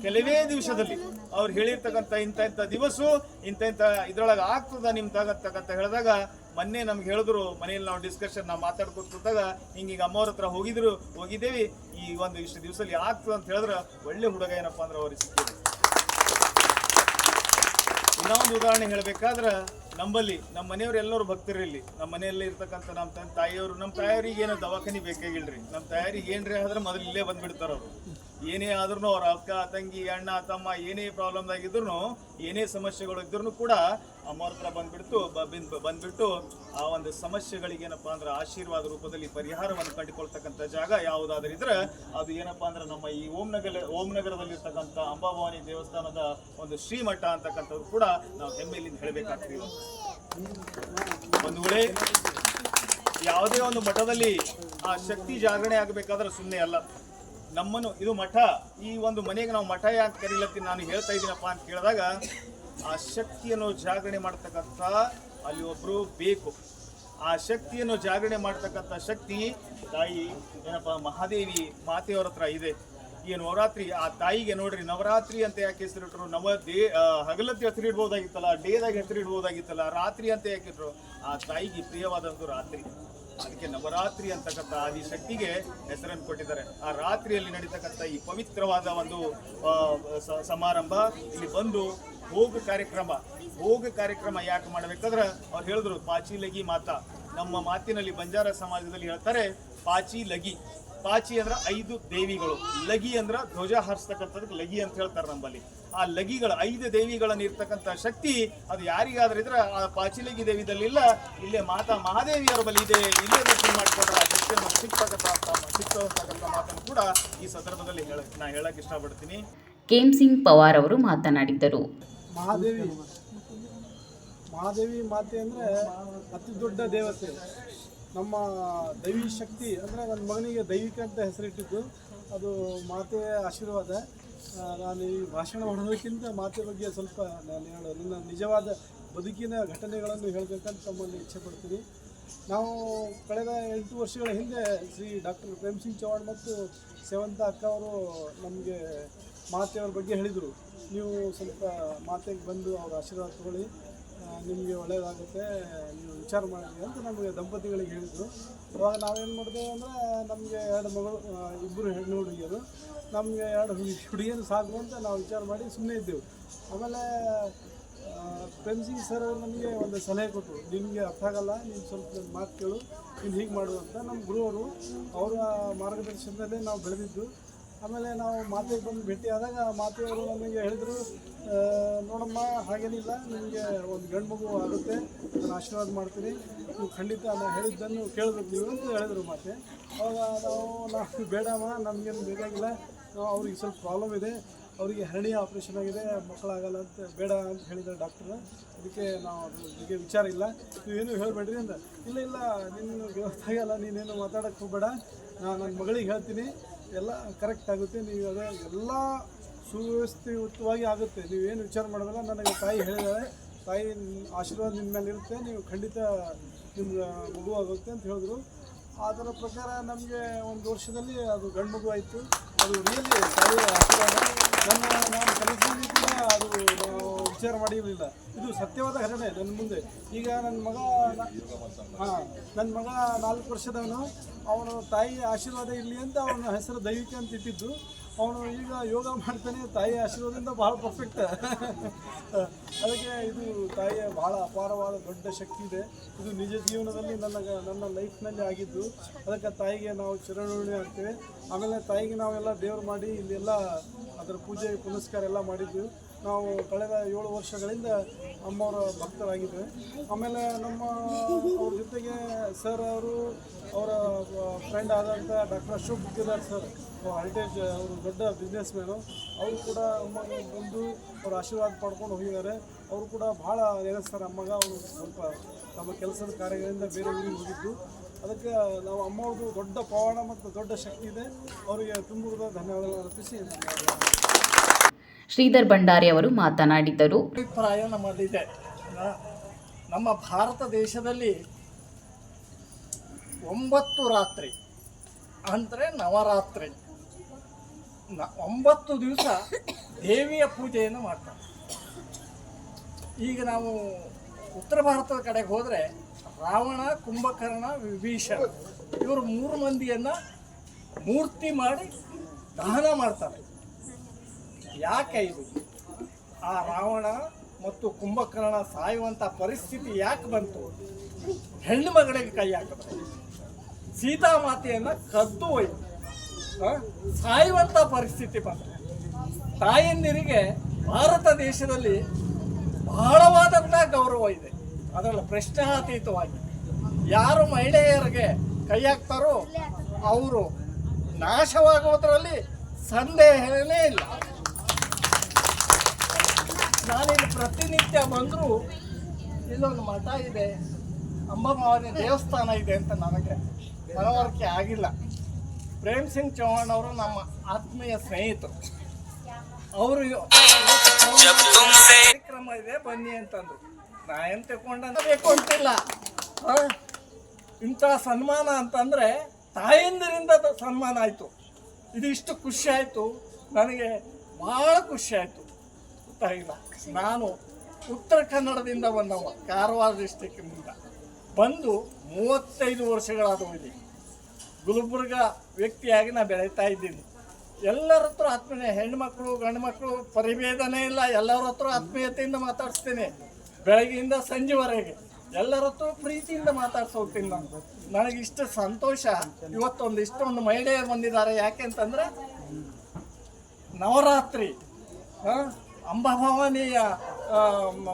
ಕೆಲವೇ ದಿವಸದಲ್ಲಿ ಅವ್ರು ಹೇಳಿರ್ತಕ್ಕಂಥ ಇಂಥ ಇಂಥ ದಿವಸ, ಇಂಥ ಇಂಥ ಇದ್ರೊಳಗೆ ಆಗ್ತದ ನಿಮ್ ತಗತ್ತಕ್ಕಂತ ಹೇಳಿದಾಗ, ಮೊನ್ನೆ ನಮ್ಗೆ ಹೇಳಿದ್ರು, ಮನೆಯಲ್ಲಿ ನಾವು ಡಿಸ್ಕಷನ್ ನಾವು ಮಾತಾಡ್ಕೊತಿದ್ದಾಗ, ಹಿಂಗೀಗ ಅಮ್ಮವ್ರ ಹತ್ರ ಹೋಗಿದ್ರು, ಹೋಗಿದ್ದೇವೆ, ಈ ಒಂದು ಇಷ್ಟು ದಿವಸದಲ್ಲಿ ಆಗ್ತದ ಅಂತ ಹೇಳಿದ್ರೆ, ಒಳ್ಳೆ ಹುಡುಗ ಏನಪ್ಪಾ ಅಂದ್ರೆ ಅವ್ರಿಗೆ ಸಿಕ್ಕಿದ್ರು ಇನ್ನೊಂದು ಉದಾಹರಣೆ ಹೇಳಬೇಕಾದ್ರೆ ನಮ್ಮಲ್ಲಿ ನಮ್ಮ ಮನೆಯವ್ರು ಎಲ್ಲರೂ ಭಕ್ತರಿಲ್ಲಿ ನಮ್ಮ ಮನೆಯಲ್ಲಿ ಇರ್ತಕ್ಕಂಥ ನಮ್ಮ ತಂದೆ ತಾಯಿಯವರು ನಮ್ಮ ತಾಯಿಯವ್ರಿಗೆ ಏನೋ ದವಾಖಾನೆ ಬೇಕಾಗಿಲ್ರಿ. ನಮ್ಮ ತಾಯಿಯವ್ರಿಗೆ ಏನ್ರಿ ಆದ್ರೆ ಮೊದಲು ಇಲ್ಲೇ ಬಂದ್ಬಿಡ್ತಾರ ಅವರು ಏನೇ ಆದ್ರೂ ಅವ್ರ ಅಕ್ಕ, ತಂಗಿ, ಅಣ್ಣ, ತಮ್ಮ ಏನೇ ಪ್ರಾಬ್ಲಮ್ ಆಗಿದ್ರು ಏನೇ ಸಮಸ್ಯೆಗಳು ಇದ್ರೂ ಕೂಡ ಅಮ್ಮವ್ರ ಹತ್ರ ಬಂದ್ಬಿಡ್ತು ಬಂದ್ಬಿಟ್ಟು ಆ ಒಂದು ಸಮಸ್ಯೆಗಳಿಗೆ ಏನಪ್ಪಾ ಅಂದ್ರೆ ಆಶೀರ್ವಾದ ರೂಪದಲ್ಲಿ ಪರಿಹಾರವನ್ನು ಕಂಡುಕೊಳ್ತಕ್ಕಂಥ ಜಾಗ ಯಾವುದಾದ್ರೂ ಇದ್ರೆ ಅದು ಏನಪ್ಪಾ ಅಂದ್ರೆ ನಮ್ಮ ಈ ಓಂ ನಗರ ಓಂ ನಗರದಲ್ಲಿರ್ತಕ್ಕಂಥ ಅಂಬಾಭವಾನಿ ದೇವಸ್ಥಾನದ ಒಂದು ಶ್ರೀಮಠ ಅಂತಕ್ಕಂಥದ್ದು ಕೂಡ ನಾವು ಹೆಮ್ಮೆಯಿಂದ ಹೇಳಬೇಕಾಗ್ತೀವಿ ಒಂದು ವೇಳೆ ಯಾವುದೇ ಒಂದು ಮಠದಲ್ಲಿ ಆ ಶಕ್ತಿ ಜಾಗರಣೆ ಆಗಬೇಕಾದ್ರೆ ಸುಮ್ಮನೆ ಅಲ್ಲ. ನಮ್ಮನ್ನು ಇದು ಮಠ, ಈ ಒಂದು ಮನೆಗೆ ನಾವು ಮಠ ಯಾಕೆ ಕರೀಲತ್ತಿ ನಾನು ಹೇಳ್ತಾ ಇದ್ದೀನಪ್ಪ ಅಂತ ಕೇಳಿದಾಗ, ಆ ಶಕ್ತಿಯನ್ನು ಜಾಗರಣೆ ಮಾಡ್ತಕ್ಕಂಥ ಅಲ್ಲಿ ಒಬ್ಬರು ಬೇಕು. ಆ ಶಕ್ತಿಯನ್ನು ಜಾಗರಣೆ ಮಾಡ್ತಕ್ಕಂಥ ಶಕ್ತಿ ತಾಯಿ ಏನಪ್ಪ, ಮಹಾದೇವಿ ಮಾತೆಯವರ ಹತ್ರ ಇದೆ. ಈ ನವರಾತ್ರಿ, ಆ ತಾಯಿಗೆ ನೋಡ್ರಿ, ನವರಾತ್ರಿ ಅಂತ ಯಾಕೆ ಹೆಸರಿಟ್ರು? ನವ ದೇ ಹಗಲತ್ತಿ ಹೆಸರಿಡ್ಬೋದಾಗಿತ್ತಲ್ಲ ಹೆಸರು ಇಡ್ಬೋದಾಗಿತ್ತಲ್ಲ, ಡೇದಾಗ ಹೆಸರು ಇಡ್ಬೋದಾಗಿತ್ತಲ್ಲ, ರಾತ್ರಿ ಅಂತ ಯಾಕೆ ಇಟ್ರು? ಆ ತಾಯಿಗೆ ಪ್ರಿಯವಾದಂಥ ರಾತ್ರಿ. ಅದಕ್ಕೆ ನವರಾತ್ರಿ ಅಂತಕ್ಕಂಥ ಆದಿಶಕ್ತಿಗೆ ಹೆಸರನ್ನು ಕೊಟ್ಟಿದ್ದಾರೆ. ಆ ರಾತ್ರಿಯಲ್ಲಿ ನಡೀತಕ್ಕಂಥ ಈ ಪವಿತ್ರವಾದ ಒಂದು ಸಮಾರಂಭ ಇಲ್ಲಿ ಬಂದು ಭೋಗ ಕಾರ್ಯಕ್ರಮ ಭೋಗ ಕಾರ್ಯಕ್ರಮ ಯಾಕೆ ಮಾಡಬೇಕಾದ್ರೆ ಅವ್ರು ಹೇಳಿದ್ರು, ಪಾಚಿ ಲಗಿ ಮಾತಾ. ನಮ್ಮ ಮಾತಿನಲ್ಲಿ ಬಂಜಾರ ಸಮಾಜದಲ್ಲಿ ಹೇಳ್ತಾರೆ, ಪಾಚಿ ಲಗಿ. ಪಾಚಿ ಅಂದ್ರ ಐದು ದೇವಿಗಳು. ಲಗಿ ಅಂದ್ರ ಧ್ವಜ ಹಾರಿಸ್ತಕ್ಕಂಥದಕ್ಕೆ ಲಗಿ ಅಂತ ಹೇಳ್ತಾರೆ ನಮ್ಮಲ್ಲಿ ಆ ಲಗಿಗಳ ಐದು ದೇವಿಗಳನ್ನು ಇರ್ತಕ್ಕಂಥ ಶಕ್ತಿ ಅದು ಯಾರಿಗಾದ್ರೂ ಇದ್ರೆ ಆ ಪಾಚಿಲಗಿ ದೇವಿದಲ್ಲಿ ಇಲ್ಲ ಇಲ್ಲೇ ಮಾತಾ ಮಹಾದೇವಿಯರ ಬಳಿ ಇದೆ ಇಲ್ಲೇ ದರ್ಶನ ಮಾಡಿಕೊಂಡ್ರೆ ಆ ಶಕ್ತಿಯನ್ನು ಸಿಕ್ತಕ್ಕಂಥ ಸಿಕ್ತಕ್ಕಂಥ ಮಾತನ್ನು ಕೂಡ ಈ ಸಂದರ್ಭದಲ್ಲಿ ಹೇಳ ನಾ ಹೇಳಕ್ ಇಷ್ಟಪಡ್ತೀನಿ. ಕೇಮ್ ಸಿಂಗ್ ಪವಾರ್ ಅವರು ಮಾತನಾಡಿದ್ದರು. ಮಹಾದೇವಿ. ಮಹಾದೇವಿ ಮಾತೆ ಅಂದ್ರೆ ಅತಿ ದೊಡ್ಡ ದೇವತೆ. ನಮ್ಮ ದೈವಿ ಶಕ್ತಿ ಅಂದರೆ ನನ್ನ ಮಗನಿಗೆ ದೈವಿಕ ಅಂತ ಹೆಸರಿಟ್ಟಿದ್ದು. ಅದು ಮಾತೆಯ ಆಶೀರ್ವಾದ. ನಾನು ಈ ಭಾಷಣ ಮಾಡೋದಕ್ಕಿಂತ ಮಾತೆ ಬಗ್ಗೆ ಸ್ವಲ್ಪ ನಾನು ಹೇಳೋ ನನ್ನ ನಿಜವಾದ ಬದುಕಿನ ಘಟನೆಗಳನ್ನು ಹೇಳಬೇಕಂತ ತಮ್ಮಲ್ಲಿ ಇಚ್ಛೆ ಪಡ್ತೀನಿ ನಾವು ಕಳೆದ ಎಂಟು ವರ್ಷಗಳ ಹಿಂದೆ ಶ್ರೀ ಡಾಕ್ಟರ್ ಪ್ರೇಮ್ ಸಿಂಗ್ ಚೌಹಾಣ್ ಮತ್ತು ಸೇವಂತ ಅಕ್ಕ ಅವರು ನಮಗೆ ಮಾತೆಯವ್ರ ಬಗ್ಗೆ ಹೇಳಿದರು. ನೀವು ಸ್ವಲ್ಪ ಮಾತೆಗೆ ಬಂದು ಅವ್ರ ಆಶೀರ್ವಾದ ತಗೊಳ್ಳಿ. ನಿಮಗೆ ಒಳ್ಳೆಯದಾಗುತ್ತೆ ನೀವು ವಿಚಾರ ಮಾಡಿ ಅಂತ ನಮಗೆ ದಂಪತಿಗಳಿಗೆ ಹೇಳಿದರು. ಅವಾಗ ನಾವೇನು ಮಾಡಿದೆವು ಅಂದರೆ ನಮಗೆ ಎರಡು ಮಗಳು ಇಬ್ಬರು ಹೆಣ್ಣು ಹುಡುಗಿಯರು. ನಮಗೆ ಎರಡು ಹುಡುಗಿ ಹುಡುಗಿಯರು ಸಾಕು ಅಂತ ನಾವು ವಿಚಾರ ಮಾಡಿ ಸುಮ್ಮನೆ ಇದ್ದೆವು. ಆಮೇಲೆ ಆ, ಸರ್ ನಮಗೆ ಒಂದು ಸಲಹೆ ಕೊಟ್ಟರು ನಿಮಗೆ ಅರ್ಥ ಆಗಲ್ಲ ನೀನು ಸ್ವಲ್ಪ ಮಾತು ಕೇಳು ನೀನು ಹೀಗೆ ಮಾಡು ಅಂತ. ನಮ್ಮ ಗುರುವರು ಅವರ ಮಾರ್ಗದರ್ಶನದಲ್ಲೇ ನಾವು ಬೆಳೆದಿದ್ದು. ಆಮೇಲೆ ನಾವು ಮಾತೆಗೆ ಬಂದು ಭೇಟಿಯಾದಾಗ ಮಾತೆಯವರು ನಮಗೆ ಹೇಳಿದರು ನೋಡಮ್ಮ, ಹಾಗೇನಿಲ್ಲ, ನಿಮಗೆ ಒಂದು ಗಂಡು ಮಗು ಆಗುತ್ತೆ ನಾನು ಆಶೀರ್ವಾದ ಮಾಡ್ತೀನಿ. ನೀವು ಖಂಡಿತ ನಾನು ಹೇಳಿದ್ದನ್ನು ಕೇಳಬೇಕು ನೀವು ಅಂತ ಹೇಳಿದರು ಮಾತೆ. ಅವಾಗ ನಾವು ನಾವು ಬೇಡಮ್ಮ, ನಮಗೇನು ಬೇಕಾಗಿಲ್ಲ. ಅವ್ರಿಗೆ ಸ್ವಲ್ಪ ಪ್ರಾಬ್ಲಮ್ ಇದೆ. ಅವರಿಗೆ ಹರಣಿಯ ಆಪ್ರೇಷನ್ ಆಗಿದೆ, ಮಕ್ಕಳಾಗಲ್ಲ ಅಂತ ಬೇಡ ಅಂತ ಹೇಳಿದ್ದಾರೆ ಡಾಕ್ಟರ್ ಅದಕ್ಕೆ ನಾವು ಅದ್ರ ಬಗ್ಗೆ ವಿಚಾರ ಇಲ್ಲ. ನೀವೇನು ಹೇಳಬೇಡ್ರಿ ಅಂತ. ಇಲ್ಲ ಇಲ್ಲ, ನಿನ್ನ ಗೊತ್ತಾಗಲ್ಲ ನೀನೇನು ಮಾತಾಡೋಕ್ಕೆ ಹೋಗಬೇಡ. ನಾನು ನನ್ನ ಮಗಳಿಗೆ ಹೇಳ್ತೀನಿ. ಎಲ್ಲ ಕರೆಕ್ಟ್ ಆಗುತ್ತೆ. ನೀವು ಅದೇ ಎಲ್ಲ ಸುವ್ಯವಸ್ಥಿತವಾಗಿ ಆಗುತ್ತೆ. ನೀವೇನು ವಿಚಾರ ಮಾಡೋದಲ್ಲ, ನನಗೆ ತಾಯಿ ಹೇಳಿದಾಳೆ. ತಾಯಿ ಆಶೀರ್ವಾದ ನಿಮ್ಮ ಮೇಲೆ ಇರುತ್ತೆ. ನೀವು ಖಂಡಿತ ನಿಮ್ಗೆ ಮಗು ಆಗುತ್ತೆ ಅಂತ ಹೇಳಿದ್ರು. ಅದರ ಪ್ರಕಾರ ನಮಗೆ ಒಂದು ವರ್ಷದಲ್ಲಿ ಅದು ಗಂಡು ಮಗು ಆಯಿತು. ಅದು ರಿಯಲಿ ಸಾಯುವ ನನ್ನ ನಾನು ಕನಸಿನಲ್ಲಿ ಕೂಡ ಅದು ವಿಚಾರ ಮಾಡಿರಲಿಲ್ಲ. ಇದು ಸತ್ಯವಾದ ಘಟನೆ ನನ್ನ ಮುಂದೆ. ಈಗ ನನ್ನ ಮಗ ಹಾಂ, ನನ್ನ ಮಗ ನಾಲ್ಕು ವರ್ಷದವನು. ಅವನ ತಾಯಿ ಆಶೀರ್ವಾದ ಇರಲಿ ಅಂತ ಅವನ ಹೆಸರು ದೈವಿಕ ಅಂತ ಇಟ್ಟಿದ್ದು. ಅವನು ಈಗ ಯೋಗ ಮಾಡ್ತಾನೆ ತಾಯಿ ಆಶೀರ್ವಾದದಿಂದ ಭಾಳ ಪರ್ಫೆಕ್ಟ್ ಅದಕ್ಕೆ ಇದು ತಾಯಿಯ ಭಾಳ ಅಪಾರವಾದ ದೊಡ್ಡ ಶಕ್ತಿ ಇದೆ. ಇದು ನಿಜ ಜೀವನದಲ್ಲಿ ನನ್ನ ನನ್ನ ಲೈಫ್ನಲ್ಲಿ ಆಗಿದ್ದು, ಅದಕ್ಕೆ ತಾಯಿಗೆ ನಾವು ಚಿರಋಣಿ ಆಗ್ತೇವೆ. ಆಮೇಲೆ ತಾಯಿಗೆ ನಾವೆಲ್ಲ ದೇವ್ರು ಮಾಡಿ, ಇಲ್ಲೆಲ್ಲ ಅದರ ಪೂಜೆ ಪುನಸ್ಕಾರ ಎಲ್ಲ ಮಾಡಿದ್ದು. ನಾವು ಕಳೆದ ಏಳು ವರ್ಷಗಳಿಂದ ಅಮ್ಮವರ ಭಕ್ತರಾಗಿದ್ದೇವೆ ಆಮೇಲೆ ನಮ್ಮ ಅವ್ರ ಜೊತೆಗೆ ಸರ್ ಅವರು, ಅವರ ಫ್ರೆಂಡ್ ಆದಂಥ ಡಾಕ್ಟರ್ ಅಶೋಕ್ ಗುತ್ತಿದಾರ್ ಸರ್ ಹಲ್ಟೇಜ್ ಅವರು ದೊಡ್ಡ ಬಿಸ್ನೆಸ್ ಮ್ಯಾನು ಅವರು. ಕೂಡ ಅಮ್ಮಗೆ ಬಂದು ಅವ್ರ ಆಶೀರ್ವಾದ ಪಡ್ಕೊಂಡು ಹೋಗಿದ್ದಾರೆ. ಅವರು ಕೂಡ ಭಾಳ ನೆನೆಸ್ತಾರೆ ಅಮ್ಮಗ. ಅವರು ಸ್ವಲ್ಪ ತಮ್ಮ ಕೆಲಸದ ಕಾರ್ಯಗಳಿಂದ ಬೇರೆ ಊರಿಗೆ ಹೋಗಿದ್ದು. ಅದಕ್ಕೆ ನಾವು ಅಮ್ಮವ್ರದ್ದು ದೊಡ್ಡ ಪವಾಡ ಮತ್ತು ದೊಡ್ಡ ಶಕ್ತಿ ಇದೆ. ಅವರಿಗೆ ತುಂಬ ಧನ್ಯವಾದಗಳು ಅರ್ಪಿಸಿ. ಶ್ರೀಧರ್ ಭಂಡಾರಿ ಅವರು ಮಾತನಾಡಿದರು. ಅಭಿಪ್ರಾಯ ನಮ್ಮಲ್ಲಿದೆ. ನಮ್ಮ ಭಾರತ ದೇಶದಲ್ಲಿ ಒಂಬತ್ತು ರಾತ್ರಿ ಅಂದರೆ ನವರಾತ್ರಿ. ಒಂಬತ್ತು ದಿವಸ ದೇವಿಯ ಪೂಜೆಯನ್ನು ಮಾಡ್ತಾರೆ. ಈಗ ನಾವು ಉತ್ತರ ಭಾರತದ ಕಡೆಗೆ ಹೋದರೆ ರಾವಣ, ಕುಂಭಕರ್ಣ, ವಿಭೀಷಣ ಇವರು ಮೂರು ಮಂದಿಯನ್ನು ಮೂರ್ತಿ ಮಾಡಿ ದಹನ ಮಾಡ್ತಾರೆ. ಯಾಕೆ ಇದು? ಆ ರಾವಣ ಮತ್ತು ಕುಂಭಕರ್ಣ ಸಾಯುವಂಥ ಪರಿಸ್ಥಿತಿ ಯಾಕೆ ಬಂತು? ಹೆಣ್ಣು ಮಗಳಿಗೆ ಕೈ ಹಾಕಿದ್ರು ಸೀತಾಮಾತೆಯನ್ನು ಕದ್ದು ಆ? ಸಾಯುವಂಥ ಪರಿಸ್ಥಿತಿ ಬಂತು. ತಾಯಂದಿರಿಗೆ ಭಾರತ ದೇಶದಲ್ಲಿ ಬಹಳವಾದಂಥ ಗೌರವ ಇದೆ. ಅದರಲ್ಲಿ ಪ್ರಶ್ನಾತೀತವಾಗಿ ಯಾರು ಮಹಿಳೆಯರಿಗೆ ಕೈ ಹಾಕ್ತಾರೋ, ಅವರು ನಾಶವಾಗುವುದರಲ್ಲಿ ಸಂದೇಹನೇ ಇಲ್ಲ. ನಾನಿಲ್ಲಿ ಪ್ರತಿನಿತ್ಯ ಬಂದರೂ ಇಲ್ಲೊಂದು ಮಠ ಇದೆ ಅಂಬಮಾವತಿ ದೇವಸ್ಥಾನ ಇದೆ ಅಂತ ನನಗೆ ಮನವರಿಕೆ ಆಗಿಲ್ಲ. ಪ್ರೇಮ್ ಸಿಂಗ್ ಚೌಹಾಣ್ ಅವರು ನಮ್ಮ ಆತ್ಮೀಯ ಸ್ನೇಹಿತರು. ಅವರು ಕಾರ್ಯಕ್ರಮ ಇದೆ ಬನ್ನಿ ಅಂತಂದ್ರು. ನಾ ಏನು ತಗೊಂಡ ಬೇಕು ಅಂತಿಲ್ಲ? ಇಂಥ ಸನ್ಮಾನ ಅಂತಂದ್ರೆ ತಾಯಂದಿರಿಂದ ಸನ್ಮಾನ ಆಯಿತು. ಇದು ಇಷ್ಟು ಖುಷಿ ಆಯಿತು. ನನಗೆ ಭಾಳ ಖುಷಿ ಆಯಿತು. ಗೊತ್ತಾಗಿಲ್ಲ ನಾನು ಉತ್ತರ ಕನ್ನಡದಿಂದ ಬಂದವ, ಕಾರವಾರ ಡಿಸ್ಟಿಕ್ನಿಂದ ಬಂದು ಮೂವತ್ತೈದು ವರ್ಷಗಳಾದವು ಇದೆ ಗುಲ್ಬರ್ಗ ವ್ಯಕ್ತಿಯಾಗಿ ನಾನು ಬೆಳೀತಾ ಇದ್ದೀನಿ. ಎಲ್ಲರ ಹತ್ರ ಆತ್ಮೀಯ, ಹೆಣ್ಮಕ್ಳು ಗಂಡು ಮಕ್ಕಳು ಪರಿಭೇದನೇ ಇಲ್ಲ. ಎಲ್ಲರ ಹತ್ರ ಆತ್ಮೀಯತೆಯಿಂದ ಮಾತಾಡಿಸ್ತೀನಿ. ಬೆಳಗ್ಗೆಯಿಂದ ಸಂಜೆವರೆಗೆ ಎಲ್ಲರ ಹತ್ರ ಪ್ರೀತಿಯಿಂದ ಮಾತಾಡ್ಸೋಗ್ತೀನಿ ನಾನು. ನನಗೆ ಇಷ್ಟು ಸಂತೋಷ. ಇವತ್ತೊಂದು ಇಷ್ಟೊಂದು ಮಹಿಳೆಯರು ಬಂದಿದ್ದಾರೆ. ಯಾಕೆ ಅಂತಂದರೆ ನವರಾತ್ರಿ. ಅಂಬಾಭವಾನಿಯ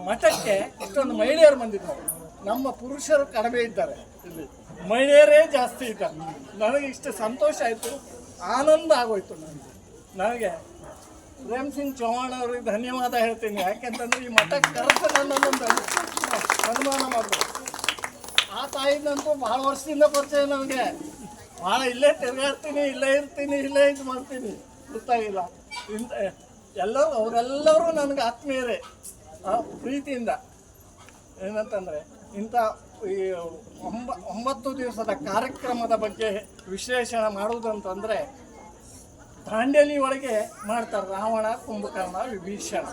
ಮಠಕ್ಕೆ ಇಷ್ಟೊಂದು ಮಹಿಳೆಯರು ಬಂದಿದ್ದಾರೆ ನಮ್ಮ ಪುರುಷರು ಕಡಿಮೆ ಇದ್ದಾರೆ. ಇಲ್ಲಿ ಮಹಿಳೆಯರೇ ಜಾಸ್ತಿ ಇದ್ದಾರೆ. ನನಗೆ ಇಷ್ಟು ಸಂತೋಷ ಆಯಿತು. ಆನಂದ ಆಗೋಯ್ತು ನನಗೆ. ನನಗೆ ಪ್ರೇಮ್ ಸಿಂಗ್ ಚೌಹಾಣ್ ಅವ್ರಿಗೆ ಧನ್ಯವಾದ ಹೇಳ್ತೀನಿ. ಯಾಕೆಂತಂದ್ರೆ ಈ ಮಠಕ್ಕೆ ಕರೆಸ ನನ್ನೊಂದು ಅನುಮಾನ ಮಾಡಿದ್ರು ಆ ತಾಯಿನಂತೂ ಭಾಳ ವರ್ಷದಿಂದ ಪರಿಚಯ ನನಗೆ. ಭಾಳ ಇಲ್ಲೇ ತಿರುಗಾಡ್ತೀನಿ, ಇಲ್ಲೇ ಇರ್ತೀನಿ, ಇಲ್ಲೇ ಇದು ಮಾಡ್ತೀನಿ. ಗೊತ್ತಾಗಿಲ್ಲ. ಇಂಥ ಎಲ್ಲರೂ, ಅವರೆಲ್ಲರೂ ನನಗೆ ಆತ್ಮೀಯರೇ ಪ್ರೀತಿಯಿಂದ. ಏನಂತಂದರೆ, ಇಂಥ ಈ ಒಂಬ, ಒಂಬತ್ತು ದಿವಸದ ಕಾರ್ಯಕ್ರಮದ ಬಗ್ಗೆ ವಿಶ್ಲೇಷಣೆ ಮಾಡುವುದಂತಂದರೆ, ದಾಂಡೇಲಿ ಒಳಗೆ ಮಾಡ್ತಾರೆ ರಾವಣ, ಕುಂಭಕರ್ಣ, ವಿಭೀಷಣ.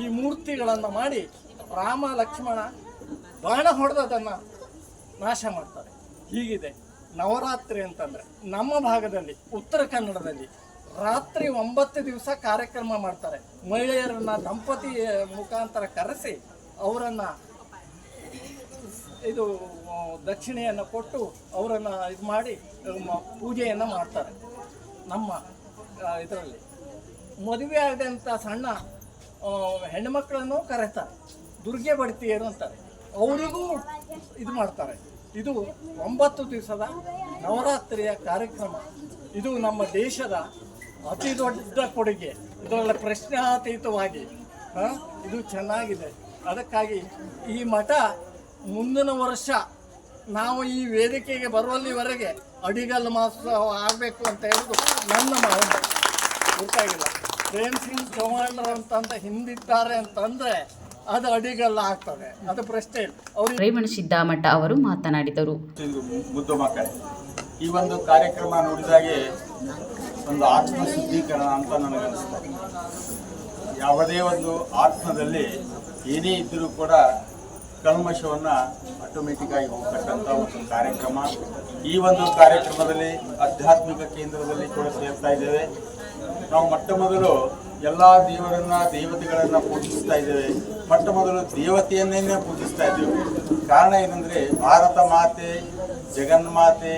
ಈ ಮೂರ್ತಿಗಳನ್ನು ಮಾಡಿ ರಾಮ, ಲಕ್ಷ್ಮಣ ಬಾಣ ಹೊಡೆದದನ್ನು ನಾಶ ಮಾಡ್ತಾರೆ. ಹೀಗಿದೆ ನವರಾತ್ರಿ ಅಂತಂದರೆ, ನಮ್ಮ ಭಾಗದಲ್ಲಿ, ಉತ್ತರ ಕನ್ನಡದಲ್ಲಿ ರಾತ್ರಿ ಒಂಬತ್ತು ದಿವಸ ಕಾರ್ಯಕ್ರಮ ಮಾಡ್ತಾರೆ. ಮಹಿಳೆಯರನ್ನ ದಂಪತಿ ಮುಖಾಂತರ ಕರೆಸಿ ಅವರನ್ನು ಇದು ದಕ್ಷಿಣೆಯನ್ನು ಕೊಟ್ಟು ಅವರನ್ನು ಇದು ಮಾಡಿ ಪೂಜೆಯನ್ನು ಮಾಡ್ತಾರೆ. ನಮ್ಮ ಇದರಲ್ಲಿ. ಮದುವೆ ಆದಂಥ ಸಣ್ಣ ಹೆಣ್ಣುಮಕ್ಕಳನ್ನು ಕರೆತಾರೆ. ದುರ್ಗೆ ಬಡ್ತಿಯರು ಅಂತಾರೆ. ಅವರಿಗೂ ಇದು ಮಾಡ್ತಾರೆ. ಇದು ಒಂಬತ್ತು ದಿವಸದ ನವರಾತ್ರಿಯ ಕಾರ್ಯಕ್ರಮ. ಇದು ನಮ್ಮ ದೇಶದ ಅತಿ ದೊಡ್ಡ ಕೊಡುಗೆ. ಇದರಲ್ಲ ಪ್ರಶ್ನಾತೀತವಾಗಿ ಇದು ಚೆನ್ನಾಗಿದೆ. ಅದಕ್ಕಾಗಿ ಈ ಮಠ ಮುಂದಿನ ವರ್ಷ ನಾವು ಈ ವೇದಿಕೆಗೆ ಬರುವಲ್ಲಿವರೆಗೆ ಅಡಿಗಲ್ ಮಹೋತ್ಸವ ಆಗಬೇಕು ಅಂತ ಹೇಳೋದು ನನ್ನ ಮಾತು ಗೊತ್ತಾಗಿಲ್ಲ. ಪ್ರೇಮ್ ಸಿಂಗ್ ಚೌಹಾಣ್ರ ಅಂತ ಹಿಂದಿದ್ದಾರೆ ಅಂತಂದ್ರೆ ಅದು ಅಡಿಗಲ್ಲ ಆಗ್ತದೆ. ಅದು ಪ್ರಶ್ನೆ ಅವರು ರೇವಣ ಸಿದ್ದಾಮಠ ಅವರು ಮಾತನಾಡಿದರು. ಇದು ಮುದ್ದು ಮಕ್ಕಳೇ ಈ ಒಂದು ಕಾರ್ಯಕ್ರಮ ನೋಡಿದಾಗೆ ಒಂದು ಆತ್ಮ ಶುದ್ಧೀಕರಣ ಅಂತ ನನಗನ್ನಿಸ್ತದೆ ಯಾವುದೇ ಒಂದು ಆತ್ಮದಲ್ಲಿ ಏನೇ ಇದ್ದರೂ ಕೂಡ ಕಲ್ಮಶವನ್ನು ಆಟೋಮೆಟಿಕ್ಕಾಗಿ ಹೋಗ್ತಕ್ಕಂಥ ಒಂದು ಕಾರ್ಯಕ್ರಮ. ಈ ಒಂದು ಕಾರ್ಯಕ್ರಮದಲ್ಲಿ ಆಧ್ಯಾತ್ಮಿಕ ಕೇಂದ್ರದಲ್ಲಿ ಕೂಡ ಸೇರ್ತಾ ಇದ್ದೇವೆ. ನಾವು ಮೊಟ್ಟ ಮೊದಲು ಎಲ್ಲ ದೇವರನ್ನ, ದೇವತೆಗಳನ್ನ ಪೂಜಿಸ್ತಾ ಇದ್ದೇವೆ. ಮೊಟ್ಟ ಮೊದಲು ದೇವತೆಯನ್ನೇ ಪೂಜಿಸ್ತಾ ಇದ್ದೇವೆ. ಕಾರಣ ಏನಂದ್ರೆ, ಭಾರತ ಮಾತೆ ಜಗನ್ಮಾತೆ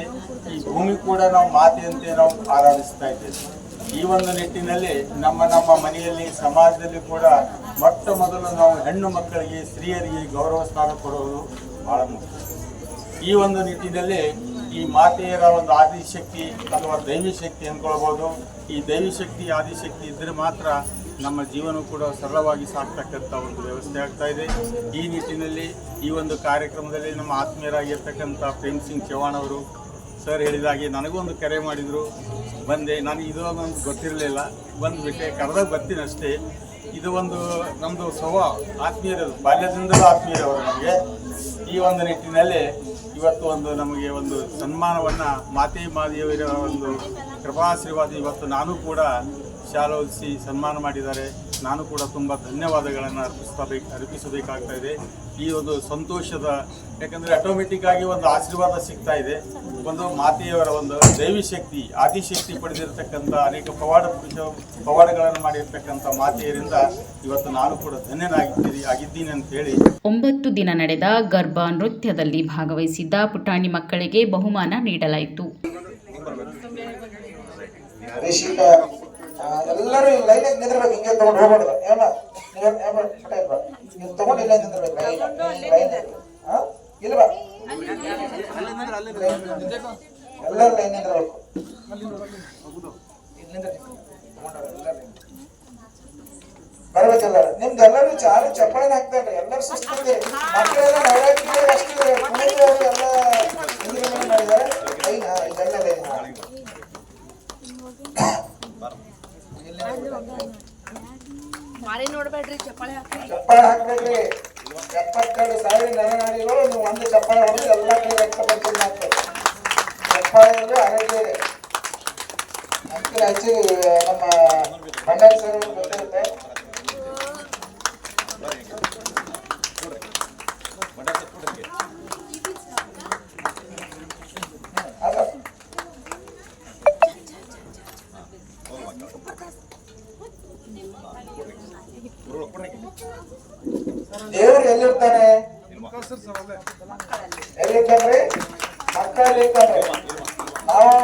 ಈ ಭೂಮಿ ಕೂಡ ನಾವು ಮಾತೆಯಂತೆ ನಾವು ಆರಾಧಿಸ್ತಾ ಇದ್ದೇವೆ. ಈ ಒಂದು ನಿಟ್ಟಿನಲ್ಲಿ ನಮ್ಮ ನಮ್ಮ ಮನೆಯಲ್ಲಿ, ಸಮಾಜದಲ್ಲಿ ಕೂಡ ಮೊಟ್ಟ ಮೊದಲು ನಾವು ಹೆಣ್ಣು ಮಕ್ಕಳಿಗೆ, ಸ್ತ್ರೀಯರಿಗೆ ಗೌರವ ಸ್ಥಾನ ಕೊಡುವುದು ಬಹಳ ಮುಖ್ಯ. ಈ ಒಂದು ನಿಟ್ಟಿನಲ್ಲಿ ಈ ಮಾತೆಯರ ಒಂದು ಆದಿಶಕ್ತಿ ಅಥವಾ ದೈವಿ ಶಕ್ತಿ ಅಂದ್ಕೊಳ್ಬೋದು. ಈ ದೈವಿ ಶಕ್ತಿ ಆದಿಶಕ್ತಿ ಇದ್ದರೆ ಮಾತ್ರ ನಮ್ಮ ಜೀವನ ಕೂಡ ಸರಳವಾಗಿ ಸಾಕ್ತಕ್ಕಂಥ ಒಂದು ವ್ಯವಸ್ಥೆ ಆಗ್ತಾ ಇದೆ. ಈ ನಿಟ್ಟಿನಲ್ಲಿ ಈ ಒಂದು ಕಾರ್ಯಕ್ರಮದಲ್ಲಿ ನಮ್ಮ ಆತ್ಮೀಯರಾಗಿರ್ತಕ್ಕಂಥ ಪ್ರೇಮ್ ಸಿಂಗ್ ಚೌಹಾಣ್ ಅವರು ಸರ್ ಹೇಳಿದಾಗೆ ನನಗೂ ಒಂದು ಕರೆ ಮಾಡಿದರು. ಬಂದೆ ನಾನು ಇದು ಒಂದು ಗೊತ್ತಿರಲಿಲ್ಲ. ಬಂದುಬಿಟ್ಟೆ ಕರೆದಾಗ ಬರ್ತೀನಿ ಅಷ್ಟೇ ಇದು ಒಂದು ನಮ್ಮದು ಸ್ವಭಾವ ಆತ್ಮೀಯರು ಬಾಲ್ಯದಿಂದಲೂ ಆತ್ಮೀಯರವರು ನಮಗೆ. ಈ ಒಂದು ನಿಟ್ಟಿನಲ್ಲಿ ಇವತ್ತು ಒಂದು ನಮಗೆ ಒಂದು ಸನ್ಮಾನವನ್ನು ಮಾತೆ, ಮಾದಿಯವರ ಒಂದು ಕೃಪಾಶೀರ್ವಾದ ಇವತ್ತು ನಾನು ಕೂಡ ಶಾಲೆ ಸನ್ಮಾನ ಮಾಡಿದ್ದಾರೆ. ನಾನು ಕೂಡ ತುಂಬ ಧನ್ಯವಾದಗಳನ್ನು ಅರ್ಪಿಸಬೇಕು ಅರ್ಪಿಸಬೇಕಾಗ್ತಾ ಇದೆ. ಈ ಒಂದು ಸಂತೋಷದ ಯಾಕಂದರೆ ಆಟೋಮೆಟಿಕ್ಕಾಗಿ ಒಂದು ಆಶೀರ್ವಾದ ಸಿಗ್ತಾ ಇದೆ. ಒಂದು ಮಾತೆಯವರ ಒಂದು ದೈವಿ ಶಕ್ತಿ ಆದಿಶಕ್ತಿ ಪಡೆದಿರತಕ್ಕಂಥ ಅನೇಕ ಪವಾಡ ಪುರುಷ ಪವಾಡಗಳನ್ನು ಮಾಡಿರ್ತಕ್ಕಂಥ ಮಾತೆಯರಿಂದ ಇವತ್ತು ನಾನು ಕೂಡ ಧನ್ಯನಾಗಿದ್ದೀನಿ ಆಗಿದ್ದೀನಿ ಅಂತ ಹೇಳಿ. ಒಂಬತ್ತು ದಿನ ನಡೆದ ಗರ್ಭಾ ನೃತ್ಯದಲ್ಲಿ ಭಾಗವಹಿಸಿದ್ದ ಪುಟಾಣಿ ಮಕ್ಕಳಿಗೆ ಬಹುಮಾನ ನೀಡಲಾಯಿತು. ಎಲ್ಲರೂ ಲೈನ್ ನಿಂದಿರ್ಬೇಕು ಹಿಂಗೆ ತಗೊಂಡು ಹೋಗ್ಬಾರ್ದು. ಏನ ನೀವು ತಗೊಂಡು ಇಲ್ಲ ನಿಂದಿರ್ಬೇಕು ಲೈನ್ ಹಾ ಇಲ್ವಾ ಎಲ್ಲರೂ ಲೈನ್ ನಿಂದಿರ್ಬೇಕು ಬರ್ಬೇಕಲ್ಲ ನಿಮ್ದು ಎಲ್ಲರೂ ಚಾರು ಚಪ್ಪಾಳೆ ಹಾಕ್ತಾರೆ ಎಲ್ಲರೂ ಸುಸ್ತಿದೆ ಮಕ್ಕಳೆಲ್ಲ ನವರಾತ್ರಿ ಅಷ್ಟು ಕುಣಿದವರು ಎಲ್ಲ ಮಾಡಿದ್ದಾರೆ. ಇದೆಲ್ಲ ಲೈನ್ ಹಾ ಮಾರಿ ನೋಡ್ಬೇಡ್ರಿ, ಚಪ್ಪಾಳೆ ಹಾಕಿ ಚಪ್ಪಾಳೆ ಹಾಕ್ಬೇಡ್ರಿ. ಎಪ್ಪತ್ತೆರಡು ಸಾವಿರ ನರನಾಡಿಗಳು, ನೀವು ಒಂದು ಚಪ್ಪಾಳೆ ಹೊಡೆದು ಎಲ್ಲ ಕಡೆ ರಕ್ತ ಪರಿಚಯ ಮಾಡ್ತಾರೆ. ಚಪ್ಪಾಳೆ ಅಂದ್ರೆ ಆರೋಗ್ಯ ನಮ್ಮ ಭಂಡಾರಿ ಸರ್ ಗೊತ್ತಿರುತ್ತೆ ಅಲ್ಲ ದೇವರು ಎಲ್ಲಿರ್ತಾನೆ ಎಲ್ಲಿರ್ತಾನ್ರಿ ಮಕ್ಕಳಲ್ಲಿ ಇರ್ತಾನೆ ನಾವು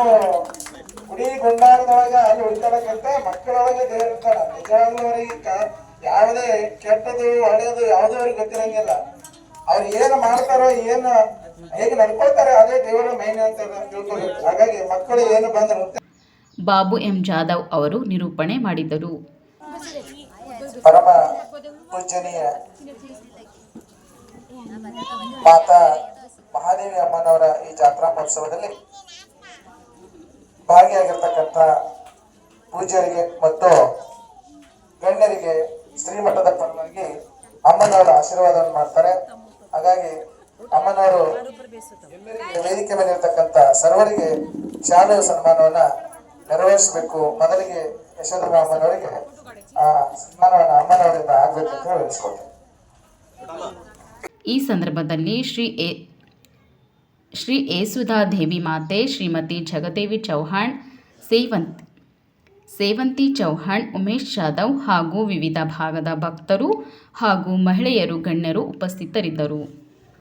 ಗುಡಿ ಗುಂಡಾರದೊಳಗ ಅಲ್ಲಿ ಉಳ್ಕೊಳಕ್ಕಿಂತ ಮಕ್ಕಳೊಳಗೆ ದೇವ್ರು ಇರ್ತಾನ ನಿಜವಾಗ್ಲೂ ಅವರಿಗೆ ಕ- ಯಾವುದೇ ಕೆಟ್ಟದು ಒಳ್ಳೆಯದು ಯಾವುದೂ ಅವ್ರಿಗೆ ಗೊತ್ತಿರಂಗಿಲ್ಲ ಅವ್ರು ಏನು ಮಾಡ್ತಾರೋ ಏನು ಹೇಗೆ ನಡ್ಕೊಳ್ತಾರೆ ಅದೇ ದೇವರು ಮೈನ್ ಅಂತ ತಿಳ್ಕೊಬೇಕು ಹಾಗಾಗಿ ಮಕ್ಕಳು ಏನು ಬಂದ್ರು ಬಾಬು ಎಂ ಜಾಧವ್ ಅವರು ನಿರೂಪಣೆ ಮಾಡಿದರು ಪರಮ ಪೂಜನೀಯ ಮಾತಾ ಮಹಾದೇವಿ ಅಮ್ಮನವರ ಈ ಜಾತ್ರಾ ಮಹೋತ್ಸವದಲ್ಲಿ ಭಾಗಿಯಾಗಿರ್ತಕ್ಕಂಥ ಪೂಜ್ಯರಿಗೆ ಮತ್ತು ಗಣ್ಯರಿಗೆ ಶ್ರೀಮಠದ ಪರವಾಗಿ ಅಮ್ಮನವರ ಆಶೀರ್ವಾದವನ್ನು ಮಾಡ್ತಾರೆ. ಹಾಗಾಗಿ ಅಮ್ಮನವರು ವೇದಿಕೆ ಮೇಲೆ ಇರ್ತಕ್ಕಂಥ ಸರ್ವರಿಗೆ ಶಾಲೆಯ ಸನ್ಮಾನವನ್ನ ನೆರವೇರಿಸಬೇಕು. ಮೊದಲಿಗೆ ಯಶೋಧರ ಅಮ್ಮನವರಿಗೆ ಆ, ಸನ್ಮಾನವನ್ನ ಅಮ್ಮನವರಿಂದ ಆಗ್ಬೇಕು ಅಂತ ಹೇಳಿಸ್ಕೊಳ್ತೇನೆ ಈ ಸಂದರ್ಭದಲ್ಲಿ ಶ್ರೀ ಎ, ಶ್ರೀ ಏಸುಧಾ ದೇವಿ ಮಾತೆ ಶ್ರೀಮತಿ ಜಗದೇವಿ ಚೌಹಾಣ್, ಸೇವಂತ್, ಸೇವಂತಿ ಚೌಹಾಣ್, ಉಮೇಶ್ ಜಾಧವ್ ಹಾಗೂ ವಿವಿಧ ಭಾಗದ ಭಕ್ತರು ಹಾಗೂ ಮಹಿಳೆಯರು ಗಣ್ಯರು ಉಪಸ್ಥಿತರಿದ್ದರು.